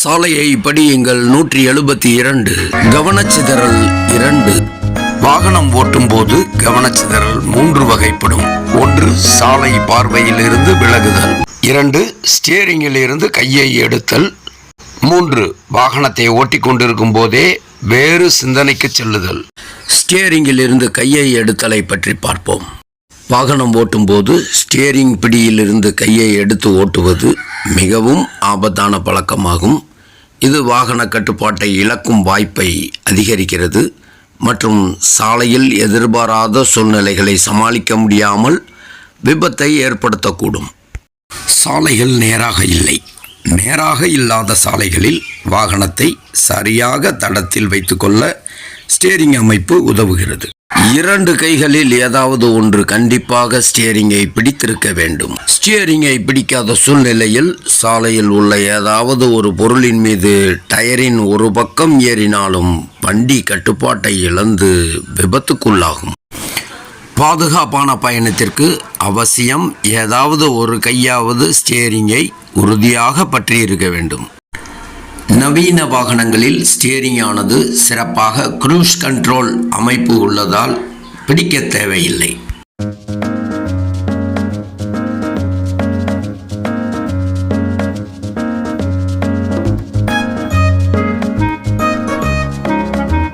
சாலையை படியுங்கள் நூற்றி எழுபத்தி இரண்டு. கவனச்சிதறல் இரண்டு. வாகனம் ஓட்டும்போது கவனச்சிதறல் மூன்று வகைப்படும். ஒன்று சாலை பார்வையில் இருந்து விலகுதல். இரண்டு ஸ்டியரிங்கில் இருந்து கையை எடுத்தல். மூன்று வாகனத்தை ஓட்டிக் கொண்டிருக்கும் போதே வேறு சிந்தனைக்கு செல்லுதல். ஸ்டியரிங்கில் இருந்து கையை எடுத்தலை பற்றி பார்ப்போம். வாகனம் ஓட்டும்போது ஸ்டியரிங் பிடியில் இருந்து கையை எடுத்து ஓட்டுவது மிகவும் ஆபத்தான பழக்கமாகும். இது வாகன கட்டுப்பாட்டை இழக்கும் வாய்ப்பை அதிகரிக்கிறது மற்றும் சாலையில் எதிர்பாராத சூழ்நிலைகளை சமாளிக்க முடியாமல் விபத்தை ஏற்படுத்தக்கூடும். சாலைகள் நேராக இல்லை. நேராக இல்லாத சாலைகளில் வாகனத்தை சரியாக தடத்தில் வைத்துக்கொள்ள ஸ்டேரிங் அமைப்பு உதவுகிறது. இரண்டு கைகளில் ஏதாவது ஒன்று கண்டிப்பாக ஸ்டியரிங்கை பிடித்திருக்க வேண்டும். ஸ்டியரிங்கை பிடிக்காத சூழ்நிலையில் சாலையில் உள்ள ஏதாவது ஒரு பொருளின் மீது டயரின் ஒரு பக்கம் ஏறினாலும் வண்டி கட்டுப்பாட்டை இழந்து விபத்துக்குள்ளாகும். பாதுகாப்பான பயணத்திற்கு அவசியம் ஏதாவது ஒரு கையாவது ஸ்டியரிங்கை உறுதியாக பற்றியிருக்க வேண்டும். நவீன வாகனங்களில் ஸ்டியரிங் ஆனது சிறப்பாக க்ரூஸ் கண்ட்ரோல் அமைப்பு உள்ளதால் பிடிக்க தேவையில்லை.